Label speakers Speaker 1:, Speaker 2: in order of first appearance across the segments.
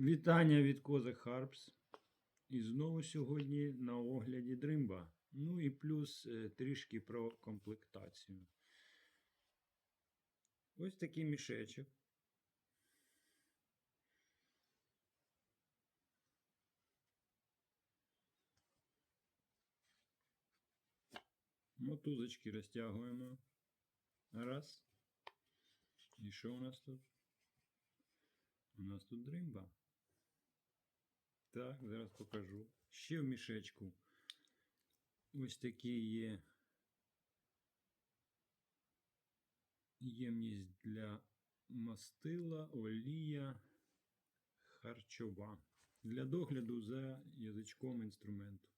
Speaker 1: Вітання від Кози Харпс. І знову сьогодні на огляді дримба. Ну і плюс е, трішки про комплектацію. Ось такий мішечок. Мотузочки розтягуємо. Раз. І що у нас тут? У нас тут дримба. Так, зараз покажу. Ще в мішечку. Ось такі є ємність для мастила, олія, харчова. Для догляду за язичком інструменту.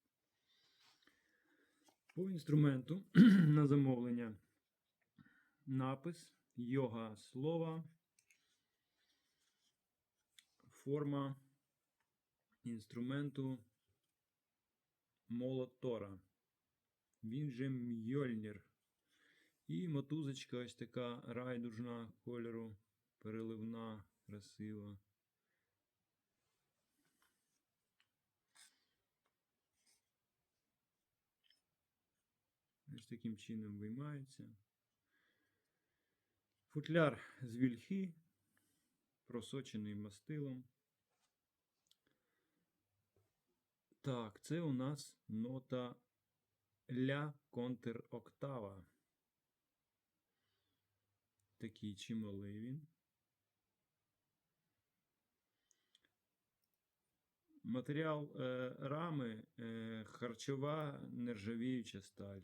Speaker 1: По інструменту на замовлення напис, йога слова, форма інструменту молот Тора. Він же Мьольнір. І мотузочка ось така райдужна кольору, переливна, красива. Ось таким чином виймається. Футляр з вільхи, просочений мастилом. Так, це у нас нота ля контроктава. Такий чималий він. Матеріал е, рами е, харчова нержавіюча сталь.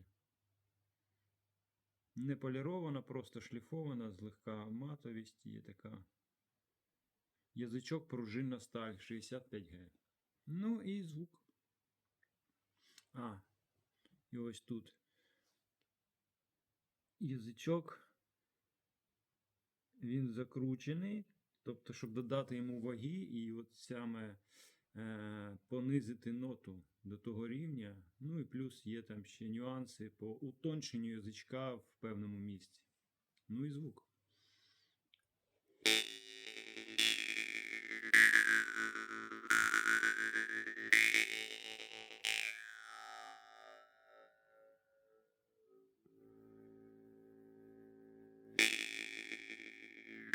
Speaker 1: Не полірована, просто шліфована, злегка матовість є така. Язичок пружинна сталь 65Г. Ну і звук. А, і ось тут язичок. Він закручений. Тобто, щоб додати йому ваги і от саме е, понизити ноту до того рівня. Ну і плюс є там ще нюанси по утонченню язичка в певному місці. Ну і звук.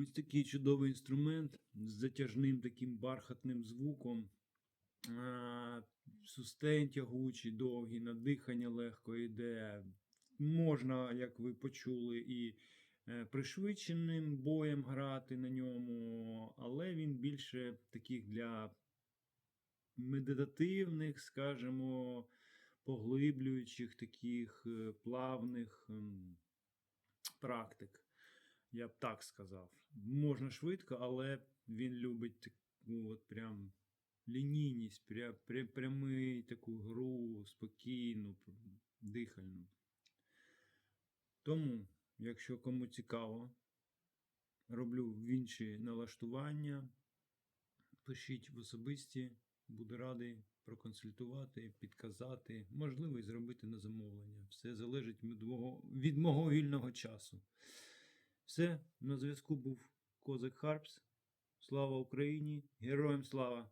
Speaker 1: Ось такий чудовий інструмент з затяжним таким бархатним звуком. Сустейн тягучий, довгий, на дихання легко йде. Можна, як ви почули, і пришвидшеним боєм грати на ньому, але він більше таких для медитативних, скажімо, поглиблюючих таких е, плавних ем, практик. Я б так сказав. Можна швидко, але він любить таку от прям лінійність, пря, пря, прямий таку гру, спокійну, дихальну. Тому, якщо кому цікаво, роблю в інші налаштування. Пишіть в особисті, буду радий проконсультувати, підказати, можливо, і зробити на замовлення. Все залежить від мого, від мого вільного часу. Все, на зв'язку був Козак Харпс. Слава Україні! Героям слава!